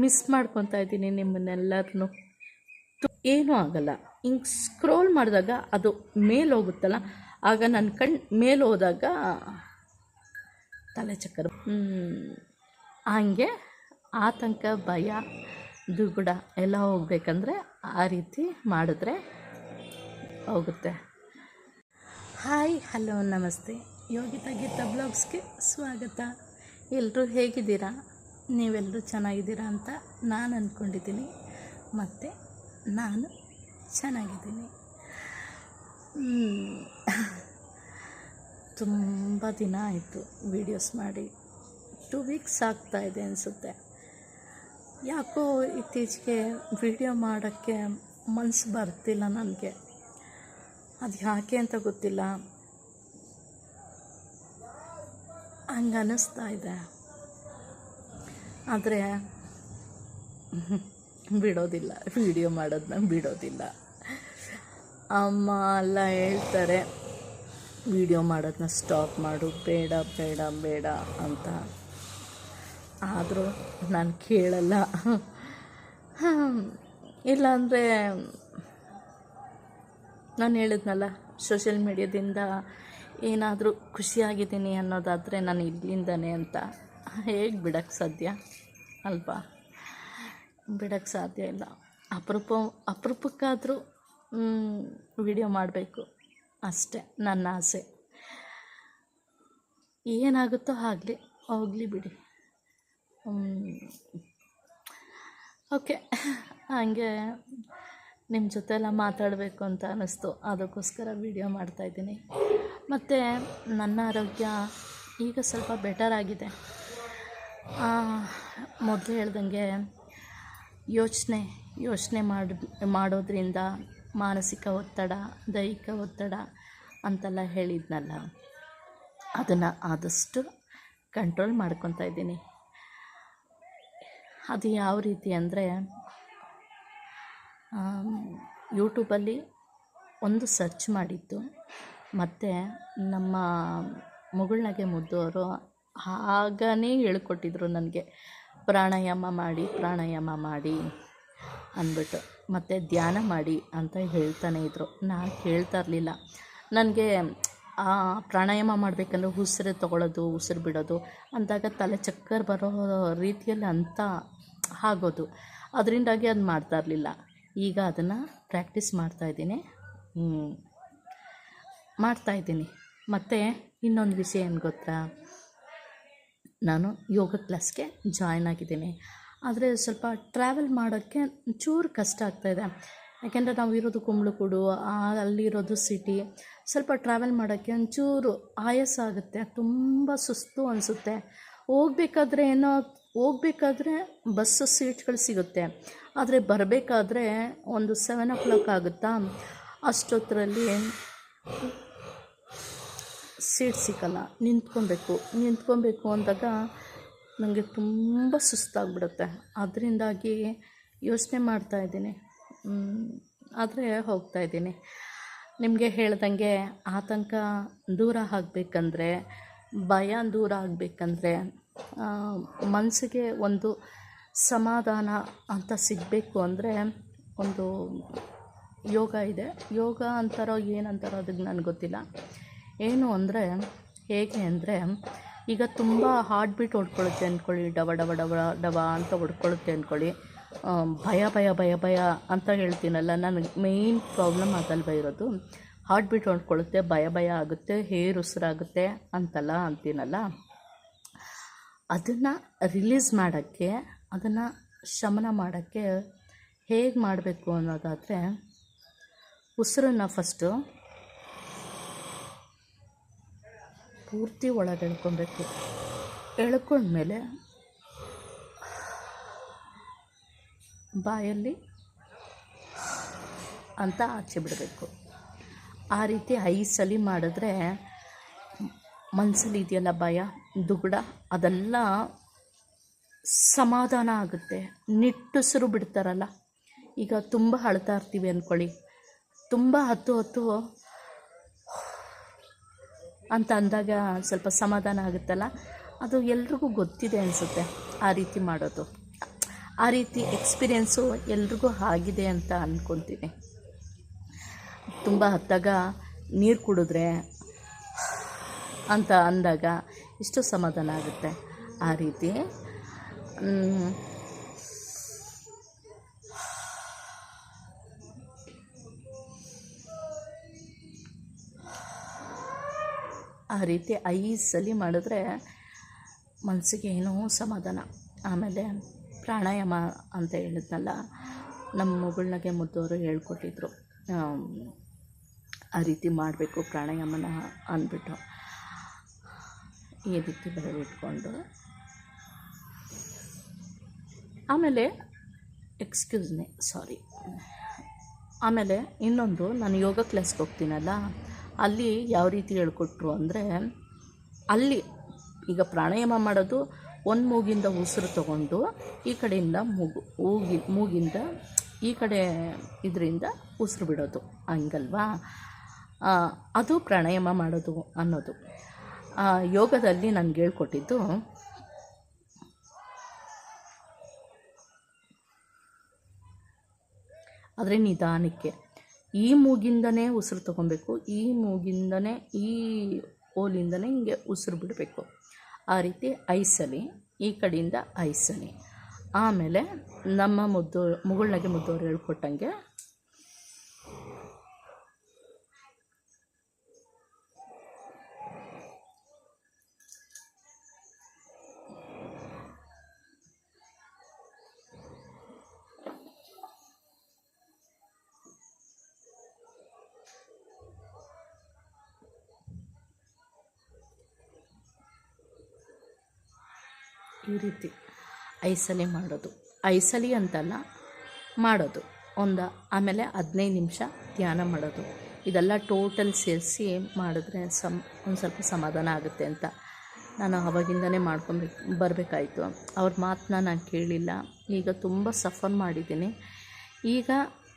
Miss ಮಾಡ್ಕೊತಾ ಇದ್ದೀನಿ ನಿಮ್ಮನ್ನೆಲ್ಲರನ್ನು ಏನೂ ಆಗಲ್ಲ. ಹಿಂಗೆ ಸ್ಕ್ರೋಲ್ ಮಾಡಿದಾಗ ಅದು ಮೇಲೆ ಹೋಗುತ್ತಲ್ಲ, ಆಗ ನನ್ನ ಕಣ್ಣು ಮೇಲೆ ಹೋದಾಗ ತಲೆ ಚಕ್ಕರ. ಹಂಗೆ ಆತಂಕ, ಭಯ, ದುಗುಡ ಎಲ್ಲ ಹೋಗ್ಬೇಕಂದ್ರೆ ಆ ರೀತಿ ಮಾಡಿದ್ರೆ ಹೋಗುತ್ತೆ. ಹಾಯ್, ಹಲೋ, ನಮಸ್ತೆ. ಯೋಗಿತಾ ಗೀತಾ ಬ್ಲಾಗ್ಸ್ಗೆ ಸ್ವಾಗತ. ಎಲ್ಲರೂ ಹೇಗಿದ್ದೀರಾ? ನೀವೆಲ್ಲರೂ ಚೆನ್ನಾಗಿದ್ದೀರಾ ಅಂತ ನಾನು ಅಂದ್ಕೊಂಡಿದ್ದೀನಿ ಮತ್ತು ನಾನು ಚೆನ್ನಾಗಿದ್ದೀನಿ. ತುಂಬ ದಿನ ಆಯಿತು ವೀಡಿಯೋಸ್ ಮಾಡಿ. ಟು ವೀಕ್ಸ್ ಆಗ್ತಾ ಇದೆ ಅನಿಸುತ್ತೆ. ಯಾಕೋ ಇತ್ತೀಚೆಗೆ ವಿಡಿಯೋ ಮಾಡೋಕ್ಕೆ ಮನಸ್ಸು ಬರ್ತಿಲ್ಲ ನನಗೆ. ಅದು ಯಾಕೆ ಅಂತ ಗೊತ್ತಿಲ್ಲ. ಹಂಗನ್ನಿಸ್ತಾ ಇದೆ. ಆದರೆ ಬಿಡೋದಿಲ್ಲ. ವಿಡಿಯೋ ಮಾಡೋದನ್ನ ಬಿಡೋದಿಲ್ಲ. ಅಮ್ಮ ಎಲ್ಲ ಹೇಳ್ತಾರೆ ವಿಡಿಯೋ ಮಾಡೋದನ್ನ ಸ್ಟಾಪ್ ಮಾಡು. ಬೇಡ ಬೇಡ ಬೇಡ ಅಂತ. ಆದರೂ ನಾನು ಕೇಳಲ್ಲ. ಇಲ್ಲಾಂದರೆ ನಾನು ಹೇಳಿದ್ನಲ್ಲ ಸೋಷಿಯಲ್ ಮೀಡ್ಯಾದಿಂದ ಏನಾದರೂ ಖುಷಿಯಾಗಿದ್ದೀನಿ ಅನ್ನೋದಾದರೆ ನಾನು ಇಲ್ಲಿಂದನೇ ಅಂತ. ಹೇಗೆ ಬಿಡೋಕ್ಕೆ ಸಾಧ್ಯ? ಅಲ್ವಾ? ಬಿಡೋಕ್ಕೆ ಸಾಧ್ಯ ಇಲ್ಲ. ಅಪರೂಪ, ಅಪರೂಪಕ್ಕಾದರೂ ವಿಡಿಯೋ ಮಾಡಬೇಕು. ಅಷ್ಟೇ, ನನ್ನ ಆಸೆ. ಏನಾಗುತ್ತೋ ಆಗಲಿ, ಹೋಗಲಿ ಬಿಡಿ. ಓಕೆ. ಹಾಗೆ ನಿಮ್ಮ ಜೊತೆ ಎಲ್ಲ ಮಾತಾಡಬೇಕು ಅಂತ ಅನ್ನಿಸ್ತು ಅದಕ್ಕೋಸ್ಕರ ವಿಡಿಯೋ ಮಾಡ್ತಾಯಿದ್ದೀನಿ ಮತ್ತು, ನನ್ನ ಆರೋಗ್ಯ ಈಗ ಸ್ವಲ್ಪ ಬೆಟರ್ ಆಗಿದೆ. ಮೊದಲು ಹೇಳ್ದಂಗೆ ಯೋಚನೆ ಯೋಚನೆ ಮಾಡಿ, ಮಾಡೋದ್ರಿಂದ ಮಾನಸಿಕ ಒತ್ತಡ, ದೈಹಿಕ ಒತ್ತಡ ಅಂತೆಲ್ಲ ಹೇಳಿದ್ನಲ್ಲ, ಅದನ್ನು ಆದಷ್ಟು ಕಂಟ್ರೋಲ್ ಮಾಡ್ಕೊತಾ ಇದ್ದೀನಿ. ಅದು ಯಾವ ರೀತಿ ಅಂದರೆ ಯೂಟ್ಯೂಬಲ್ಲಿ ಒಂದು ಸರ್ಚ್ ಮಾಡಿದ್ದು, ಮತ್ತು ನಮ್ಮ ಮುಗುಳ್ನಗೆ ಅವರು ಹಾಗೇ ಹೇಳ್ಕೊಟ್ಟಿದ್ರು ನನಗೆ. ಪ್ರಾಣಾಯಾಮ ಮಾಡಿ ಪ್ರಾಣಾಯಾಮ ಮಾಡಿ ಅಂದ್ಬಿಟ್ಟು, ಮತ್ತು ಧ್ಯಾನ ಮಾಡಿ ಅಂತ ಹೇಳ್ತಾನೆ ಇದ್ದರು ನಾನು ಕೇಳ್ತಾ ಇರಲಿಲ್ಲ. ನನಗೆ ಪ್ರಾಣಾಯಾಮ ಮಾಡಬೇಕಂದ್ರೆ ಉಸಿರು ತೊಗೊಳೋದು, ಉಸಿರು ಬಿಡೋದು, ಅಂದಾಗ ತಲೆ ಚಕ್ಕರ್ ಬರೋ ರೀತಿಯಲ್ಲಿ ಅಂತ ಆಗೋದು. ಅದರಿಂದಾಗಿ ಅದು ಮಾಡ್ತಾ ಇರಲಿಲ್ಲ. ಈಗ ಅದನ್ನು ಪ್ರಾಕ್ಟೀಸ್ ಮಾಡ್ತಾಯಿದ್ದೀನಿ ಮಾಡ್ತಾಯಿದ್ದೀನಿ ಮತ್ತು ಇನ್ನೊಂದು ವಿಷಯ ಏನು ಗೊತ್ತಾ? ನಾನು ಯೋಗ ಕ್ಲಾಸ್ಗೆ ಜಾಯ್ನ್ ಆಗಿದ್ದೀನಿ. ಆದರೆ ಸ್ವಲ್ಪ ಟ್ರಾವೆಲ್ ಮಾಡೋಕ್ಕೆ ಚೂರು ಕಷ್ಟ ಆಗ್ತಾಯಿದೆ ಯಾಕೆಂದರೆ ನಾವು ಇರೋದು ಕುಂಬ್ಳಕೂಡು ಅಲ್ಲಿರೋದು ಸಿಟಿ ಸ್ವಲ್ಪ ಟ್ರಾವೆಲ್ ಮಾಡೋಕ್ಕೆ ಒಂಚೂರು ಆಯಾಸ ಆಗುತ್ತೆ. ತುಂಬ ಸುಸ್ತು ಅನಿಸುತ್ತೆ. ಹೋಗ್ಬೇಕಾದ್ರೆ ಏನೋ, ಹೋಗ್ಬೇಕಾದ್ರೆ ಬಸ್ಸು ಸೀಟ್ಗಳು ಸಿಗುತ್ತೆ. ಆದರೆ ಬರಬೇಕಾದ್ರೆ ಒಂದು ಸೆವೆನ್ ಓ ಕ್ಲಾಕ್ ಆಗುತ್ತಾ? ಅಷ್ಟೊತ್ತರಲ್ಲಿ ಸೀಟ್ ಸಿಕ್ಕಲ್ಲ, ನಿಂತ್ಕೊಬೇಕು ನಿಂತ್ಕೊಬೇಕು ಅಂದಾಗ ನನಗೆ ತುಂಬ ಸುಸ್ತಾಗ್ಬಿಡುತ್ತೆ. ಅದರಿಂದಾಗಿ ಯೋಚನೆ ಮಾಡ್ತಾಯಿದ್ದೀನಿ ಆದರೆ ಹೋಗ್ತಾಯಿದ್ದೀನಿ ನಿಮಗೆ ಹೇಳ್ದಂಗೆ ಆತಂಕ ದೂರ ಆಗಬೇಕಂದ್ರೆ, ಭಯ ದೂರ ಆಗಬೇಕಂದ್ರೆ ಮನಸ್ಸಿಗೆ ಒಂದು ಸಮಾಧಾನ ಅಂತ ಸಿಗಬೇಕು ಅಂದರೆ ಒಂದು ಯೋಗ ಇದೆ. ಯೋಗ ಅಂತಾರೋ ಏನಂತಾರೋ ಅದಕ್ಕೆ ನನಗೆ ಗೊತ್ತಿಲ್ಲ. ಏನು ಅಂದರೆ ಹೇಗೆ ಅಂದರೆ ಈಗ ತುಂಬ ಹಾರ್ಟ್ ಬೀಟ್ ಹೊಡ್ಕೊಳ್ಳುತ್ತೆ ಅಂದ್ಕೊಳ್ಳಿ ಡವ ಡವ ಡವ ಡವ ಅಂತ ಹೊಡ್ಕೊಳುತ್ತೆ ಅಂದ್ಕೊಳ್ಳಿ ಭಯ ಭಯ ಭಯ ಭಯ ಅಂತ ಹೇಳ್ತೀನಲ್ಲ, ನನಗೆ ಮೇಯ್ನ್ ಪ್ರಾಬ್ಲಮ್ ಅದಲ್ವ ಇರೋದು. ಹಾರ್ಟ್ ಬೀಟ್ ಹೊಡ್ಕೊಳ್ಳುತ್ತೆ, ಭಯ ಭಯ ಆಗುತ್ತೆ, ಹೇರ್ ಉಸಿರಾಗುತ್ತೆ ಅಂತಲ್ಲ ಅಂತೀನಲ್ಲ. ಅದನ್ನು ರಿಲೀಸ್ ಮಾಡೋಕ್ಕೆ, ಅದನ್ನು ಶಮನ ಮಾಡೋಕ್ಕೆ ಹೇಗೆ ಮಾಡಬೇಕು ಅನ್ನೋದಾದರೆ, ಉಸಿರನ್ನು ಫಸ್ಟು ಪೂರ್ತಿ ಒಳಗೆ ಎಳ್ಕೊಬೇಕು. ಎಳ್ಕೊಂಡ್ಮೇಲೆ ಬಾಯಲ್ಲಿ ಅಂತ ಆಚೆ ಬಿಡಬೇಕು ಆ ರೀತಿ ಐಸಲಿ ಮಾಡಿದ್ರೆ ಮನಸ್ಸಲ್ಲಿ ಇದೆಯಲ್ಲ ಭಯ, ದುಗುಡ, ಅದೆಲ್ಲ ಸಮಾಧಾನ ಆಗುತ್ತೆ. ನಿಟ್ಟುಸಿರು ಬಿಡ್ತಾರಲ್ಲ. ಈಗ ತುಂಬ ಅಳ್ತಾ ಇರ್ತೀವಿ ಅಂದ್ಕೊಳ್ಳಿ ತುಂಬ ಹತ್ತು ಹೊತ್ತು ಅಂತ ಅಂದಾಗ ಸ್ವಲ್ಪ ಸಮಾಧಾನ ಆಗುತ್ತಲ್ಲ? ಅದು ಎಲ್ರಿಗೂ ಗೊತ್ತಿದೆ ಅನಿಸುತ್ತೆ ಆ ರೀತಿ ಮಾಡೋದು. ಆ ರೀತಿ ಎಕ್ಸ್ಪೀರಿಯೆನ್ಸು ಎಲ್ರಿಗೂ ಆಗಿದೆ ಅಂತ ಅಂದ್ಕೊತೀನಿ ತುಂಬ ಹತ್ತಾಗ ನೀರು ಕುಡಿದ್ರೆ ಅಂತ ಅಂದಾಗ ಇಷ್ಟು ಸಮಾಧಾನ ಆಗುತ್ತೆ ಆ ರೀತಿ. ಆ ರೀತಿ ಐದು ಸಲ ಮಾಡಿದ್ರೆ ಮನಸ್ಸಿಗೆ ಏನೋ ಸಮಾಧಾನ. ಆಮೇಲೆ ಪ್ರಾಣಾಯಾಮ ಅಂತ ಹೇಳಿದ್ನಲ್ಲ, ನಮ್ಮ ಮಗಳನ್ನಾಗೆ ಮುದ್ದವರು ಹೇಳ್ಕೊಟ್ಟಿದ್ರು. ಆ ರೀತಿ ಮಾಡಬೇಕು ಪ್ರಾಣಾಯಾಮನ ಅಂದ್ಬಿಟ್ಟು. ಈ ರೀತಿ ಬರೆದಿಟ್ಕೊಂಡು ಆಮೇಲೆ ಎಕ್ಸ್ಕ್ಯೂಸ್ ಮೀ ಸಾರಿ ಆಮೇಲೆ ಇನ್ನೊಂದು, ನಾನು ಯೋಗ ಕ್ಲಾಸ್ಗೆ ಹೋಗ್ತೀನಲ್ಲ ಅಲ್ಲಿ ಯಾವ ರೀತಿ ಹೇಳ್ಕೊಟ್ರು ಅಂದರೆ ಅಲ್ಲಿ ಈಗ ಪ್ರಾಣಾಯಾಮ ಮಾಡೋದು ಒಂದು ಮೂಗಿಂದ ಉಸಿರು ತಗೊಂಡು ಈ ಕಡೆಯಿಂದ ಮೂಗು ಮೂಗಿ ಮೂಗಿಂದ ಈ ಕಡೆ ಇದರಿಂದ ಉಸಿರು ಬಿಡೋದು. ಹಂಗಲ್ವಾ? ಅದು ಪ್ರಾಣಾಯಾಮ ಮಾಡೋದು ಅನ್ನೋದು. ಯೋಗದಲ್ಲಿ ನನಗೆ ಹೇಳ್ಕೊಟ್ಟಿದ್ದು ಆದರೆ ನಿಧಾನಕ್ಕೆ. ಈ ಮೂಗಿಂದನೇ ಉಸಿರು ತೊಗೊಬೇಕು, ಈ ಮೂಗಿಂದನೇ, ಈ ಓಲಿಂದನೇ ಹಿಂಗೆ ಉಸಿರು ಬಿಡಬೇಕು. ಆ ರೀತಿ ಐಸಲಿ, ಈ ಕಡೆಯಿಂದ ಐಸಲಿ. ಆಮೇಲೆ ನಮ್ಮ ಮುದ್ದು, ಮುಗುಳ್ನಗೆ ಮುದ್ದವ್ರು ಹೇಳ್ಕೊಟ್ಟಂಗೆ ಈ ರೀತಿ. ಐಸಲಿ ಮಾಡೋದು. ಐಸಲಿ ಅಂತಲ್ಲ, ಮಾಡೋದು. ಒಂದು, ಆಮೇಲೆ ಹದಿನೈದು ನಿಮಿಷ ಧ್ಯಾನ ಮಾಡೋದು. ಇದೆಲ್ಲ ಟೋಟಲ್ ಸೇರಿಸಿ ಮಾಡಿದ್ರೆ ಸಮ್, ಒಂದು ಸ್ವಲ್ಪ ಸಮಾಧಾನ ಆಗುತ್ತೆ ಅಂತ ನಾನು ಅವಾಗಿಂದನೇ ಮಾಡ್ಕೊಬೇಕು ಬರಬೇಕಾಯಿತು. ಅವ್ರ ಮಾತನ್ನ ನಾನು ಕೇಳಿಲ್ಲ. ಈಗ ತುಂಬ ಸಫರ್ ಮಾಡಿದ್ದೀನಿ. ಈಗ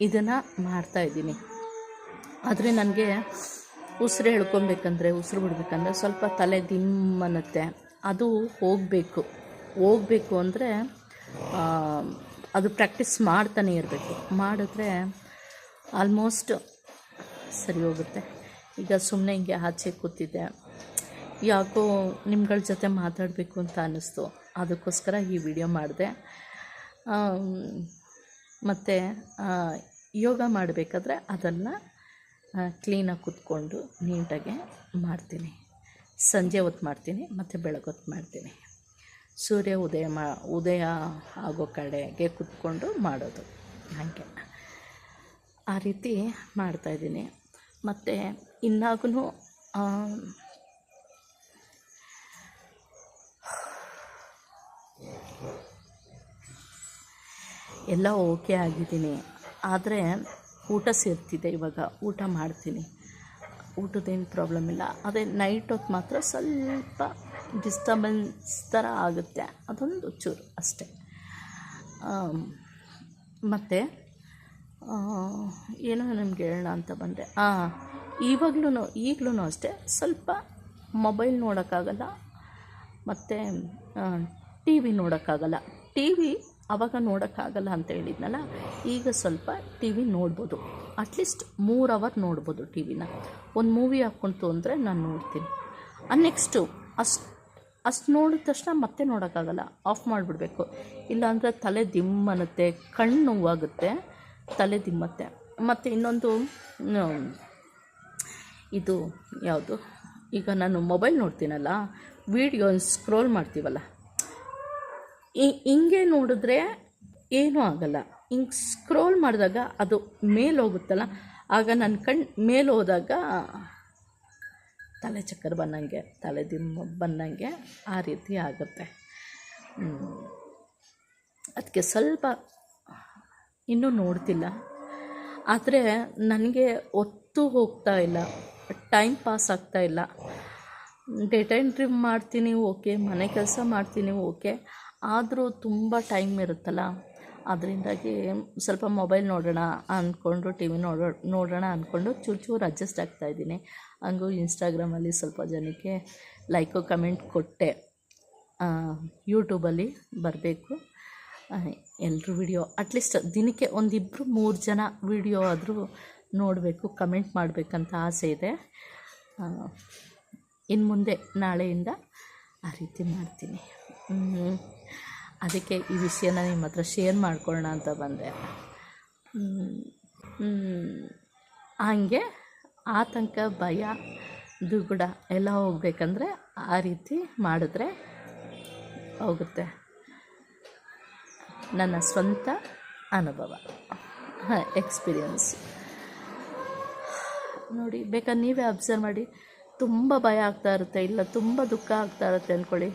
ಇದನ್ನು ಮಾಡ್ತಾಯಿದ್ದೀನಿ ಆದರೆ ನನಗೆ ಉಸಿರು ಹೇಳ್ಕೊಬೇಕಂದ್ರೆ ಉಸಿರು ಬಿಡಬೇಕಂದ್ರೆ ಸ್ವಲ್ಪ ತಲೆ ದಿಮ್ಮನ್ನುತ್ತೆ ಅದು ಹೋಗಬೇಕು. ಹೋಗಬೇಕು ಅಂದರೆ ಅದು ಪ್ರಾಕ್ಟೀಸ್ ಮಾಡ್ತಾನೆ ಇರಬೇಕು. ಮಾಡಿದ್ರೆ ಆಲ್ಮೋಸ್ಟ್ ಸರಿ ಹೋಗುತ್ತೆ. ಈಗ ಸುಮ್ಮನೆ ಹಿಂಗೆ ಆಚೆ ಕೂತಿದ್ದೆ. ಯಾಕೋ ನಿಮ್ಗಳ ಜೊತೆ ಮಾತಾಡಬೇಕು ಅಂತ ಅನ್ನಿಸ್ತು. ಅದಕ್ಕೋಸ್ಕರ ಈ ವಿಡಿಯೋ ಮಾಡಿದೆ. ಮತ್ತು ಯೋಗ ಮಾಡಬೇಕಾದ್ರೆ ಅದನ್ನು ಕ್ಲೀನಾಗಿ ಕೂತ್ಕೊಂಡು ನೀಟಾಗೆ ಮಾಡ್ತೀನಿ. ಸಂಜೆ ಹೊತ್ತು ಮಾಡ್ತೀನಿ, ಮತ್ತು ಬೆಳಗ್ಗೆ ಹೊತ್ತು ಮಾಡ್ತೀನಿ. ಸೂರ್ಯ ಉದಯ ಮಾ, ಉದಯ ಆಗೋ ಕಡೆಗೆ ಕುತ್ಕೊಂಡು ಮಾಡೋದು. ಹಾಗೆ ಆ ರೀತಿ ಮಾಡ್ತಾಯಿದ್ದೀನಿ ಮತ್ತು ಇನ್ನಾಗೂ ಎಲ್ಲ ಓಕೆ ಆಗಿದ್ದೀನಿ. ಆದರೆ ಊಟ ಸೇರ್ತಿದೆ ಇವಾಗ. ಊಟ ಮಾಡ್ತೀನಿ. ಊಟದೇನು ಪ್ರಾಬ್ಲಮ್ ಇಲ್ಲ. ಅದೇ ನೈಟ್ ಹೊತ್ತು ಮಾತ್ರ ಸ್ವಲ್ಪ ಡಿಸ್ಟರ್ಬೆನ್ಸ್ ಥರ ಆಗುತ್ತೆ. ಅದೊಂದು ಚೂರು ಅಷ್ಟೆ. ಮತ್ತು ಏನೋ ನಿಮ್ಗೆ ಹೇಳೋಣ ಅಂತ ಬಂದರೆ ಹಾಂ ಇವಾಗ್ಲೂ ಈಗಲೂ ಅಷ್ಟೇ ಸ್ವಲ್ಪ ಮೊಬೈಲ್ ನೋಡೋಕ್ಕಾಗಲ್ಲ, ಮತ್ತು ಟಿ ವಿ ನೋಡೋಕ್ಕಾಗಲ್ಲ. ಟಿ ವಿ ಆವಾಗ ನೋಡೋಕ್ಕಾಗಲ್ಲ ಅಂತ ಹೇಳಿದ್ನಲ್ಲ, ಈಗ ಸ್ವಲ್ಪ ಟಿ ವಿ ನೋಡ್ಬೋದು. ಅಟ್ಲೀಸ್ಟ್ ಮೂರು ಅವರ್ ನೋಡ್ಬೋದು ಟಿ ವಿನ ಒಂದು ಮೂವಿ ಹಾಕ್ಕೊಂತು ಅಂದರೆ ನಾನು ನೋಡ್ತೀನಿ. ನೆಕ್ಸ್ಟು ಅಷ್ಟು ಅಷ್ಟು ನೋಡಿದ ತಕ್ಷಣ ಮತ್ತೆ ನೋಡೋಕ್ಕಾಗಲ್ಲ. ಆಫ್ ಮಾಡಿಬಿಡ್ಬೇಕು. ಇಲ್ಲಾಂದರೆ ತಲೆ ದಿಮ್ ಅನ್ನತ್ತೆ, ಕಣ್ಣು ನೋವಾಗುತ್ತೆ, ತಲೆ ದಿಮ್ಮತ್ತೆ ಮತ್ತು ಇನ್ನೊಂದು ಇದು ಯಾವುದು? ಈಗ ನಾನು ಮೊಬೈಲ್ ನೋಡ್ತೀನಲ್ಲ ವೀಡಿಯೋ ಸ್ಕ್ರೋಲ್ ಮಾಡ್ತೀವಲ್ಲ ಹಿಂಗೆ ನೋಡಿದ್ರೆ ಏನೂ ಆಗಲ್ಲ. ಹಿಂಗೆ ಸ್ಕ್ರೋಲ್ ಮಾಡಿದಾಗ ಅದು ಮೇಲೆ ಹೋಗುತ್ತಲ್ಲ, ಆಗ ನನ್ನ ಕಣ್ಣು ಮೇಲೆ ತಲೆ ಚಕ್ಕರ್ ಬಂದಂಗೆ, ತಲೆ ದಿಮ್ಮ ಬಂದಂಗೆ ಆ ರೀತಿ ಆಗುತ್ತೆ. ಅದಕ್ಕೆ ಸ್ವಲ್ಪ ಇನ್ನೂ ನೋಡ್ತಿಲ್ಲ. ಆದರೆ ನನಗೆ ಒತ್ತು ಹೋಗ್ತಾ ಇಲ್ಲ. ಟೈಮ್ ಪಾಸ್ ಆಗ್ತಾ ಇಲ್ಲ. ಡೇಟಾ ಎಂಟ್ರಿ ಮಾಡ್ತೀನಿ, ಓಕೆ. ಮನೆ ಕೆಲಸ ಮಾಡ್ತೀನಿ, ಓಕೆ. ಆದರೂ ತುಂಬ ಟೈಮ್ ಇರುತ್ತಲ್ಲ. ಅದರಿಂದಾಗಿ ಸ್ವಲ್ಪ ಮೊಬೈಲ್ ನೋಡೋಣ ಅಂದ್ಕೊಂಡು ಟಿ ವಿ ನೋಡೋ, ನೋಡೋಣ ಅಂದ್ಕೊಂಡು ಚೂರು ಚೂರು ಅಡ್ಜಸ್ಟ್ ಆಗ್ತಾಯಿದ್ದೀನಿ ಹಂಗೂ ಇನ್ಸ್ಟಾಗ್ರಾಮಲ್ಲಿ ಸ್ವಲ್ಪ ಜನಕ್ಕೆ ಲೈಕು ಕಮೆಂಟ್ ಕೊಟ್ಟೆ. ಯೂಟ್ಯೂಬಲ್ಲಿ ಬರಬೇಕು. ಎಲ್ಲರೂ ವಿಡಿಯೋ ಅಟ್ಲೀಸ್ಟ್ ದಿನಕ್ಕೆ ಒಂದಿಬ್ಬರು ಮೂರು ಜನ ವಿಡಿಯೋ ಆದರೂ ನೋಡಬೇಕು ಕಮೆಂಟ್ ಮಾಡಬೇಕಂತ ಆಸೆ ಇದೆ. ಇನ್ನು ಮುಂದೆ ನಾಳೆಯಿಂದ ಆ ರೀತಿ ಮಾಡ್ತೀನಿ. ಅದಕ್ಕೆ ಈ ವಿಷಯನ ನಿಮ್ಮ ಹತ್ರ ಶೇರ್ ಮಾಡ್ಕೊಳ್ಳೋಣ ಅಂತ ಬಂದೆ. ಹಾಗೆ ಆತಂಕ, ಭಯ, ದುಗುಡ ಎಲ್ಲ ಹೋಗ್ಬೇಕಂದ್ರೆ ಆ ರೀತಿ ಮಾಡಿದ್ರೆ ಹೋಗುತ್ತೆ. ನನ್ನ ಸ್ವಂತ ಅನುಭವ ಎಕ್ಸ್ಪೀರಿಯನ್ಸ್ ನೋಡಿ ಬೇಕಾದ್ರೆ ನೀವೇ ಅಬ್ಸರ್ವ್ ಮಾಡಿ. ತುಂಬ ಭಯ ಆಗ್ತಾ ಇರುತ್ತೆ, ಇಲ್ಲ ತುಂಬ ದುಃಖ ಆಗ್ತಾ ಇರುತ್ತೆ ಅಂದ್ಕೊಳ್ಳಿ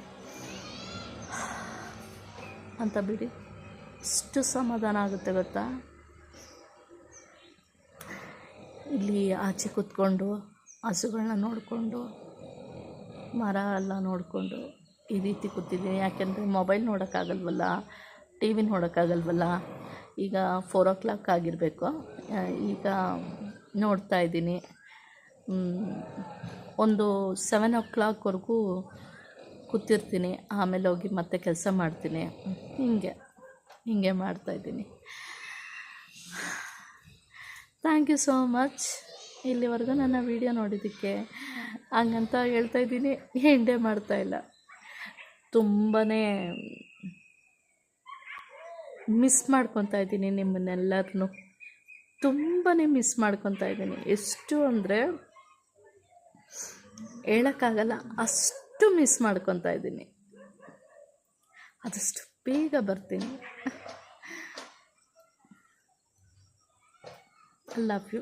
ಅಂತ ಬಿಡಿ. ಎಷ್ಟು ಸಮಾಧಾನ ಆಗುತ್ತೆ ಗೊತ್ತಾ? ಇಲ್ಲಿ ಆಚೆ ಕೂತ್ಕೊಂಡು ಹಸುಗಳನ್ನ ನೋಡಿಕೊಂಡು, ಮರ ಎಲ್ಲ ನೋಡಿಕೊಂಡು ಈ ರೀತಿ ಕೂತಿದ್ದೀನಿ ಯಾಕೆಂದರೆ ಮೊಬೈಲ್ ನೋಡೋಕ್ಕಾಗಲ್ವಲ್ಲ ಟಿ ವಿ ನೋಡೋಕ್ಕಾಗಲ್ವಲ್ಲ. ಈಗ ಫೋರ್ ಓ ಕ್ಲಾಕ್ ಆಗಿರಬೇಕು ಈಗ ನೋಡ್ತಾ ಇದ್ದೀನಿ. ಒಂದು ಸೆವೆನ್ ಓ ಕ್ಲಾಕ್ವರೆಗೂ ಕೂತಿರ್ತೀನಿ, ಆಮೇಲೆ ಹೋಗಿ ಮತ್ತೆ ಕೆಲಸ ಮಾಡ್ತೀನಿ. ಹಿಂಗೆ ಹಿಂಗೆ ಮಾಡ್ತಾಯಿದ್ದೀನಿ ಥ್ಯಾಂಕ್ ಯು ಸೋ ಮಚ್ ಇಲ್ಲಿವರೆಗೂ ನನ್ನ ವೀಡಿಯೋ ನೋಡಿದ್ದಕ್ಕೆ ಹಂಗಂತ ಹೇಳ್ತಾ ಇದ್ದೀನಿ ಮಾಡ್ತಾ ಮಾಡ್ತಾಯಿಲ್ಲ ತುಂಬಾ ಮಿಸ್ ಮಾಡ್ಕೊತಾ ಇದ್ದೀನಿ ನಿಮ್ಮನ್ನೆಲ್ಲರನ್ನೂ ತುಂಬಾ ಮಿಸ್ ಮಾಡ್ಕೊತಾ ಇದ್ದೀನಿ. ಎಷ್ಟು ಅಂದರೆ ಹೇಳೋಕ್ಕಾಗಲ್ಲ, ಅಷ್ಟು ಮಿಸ್ ಮಾಡ್ಕೊತಾ ಇದ್ದೀನಿ. ಆದಷ್ಟು ಬೇಗ ಬರ್ತೀನಿ. I love you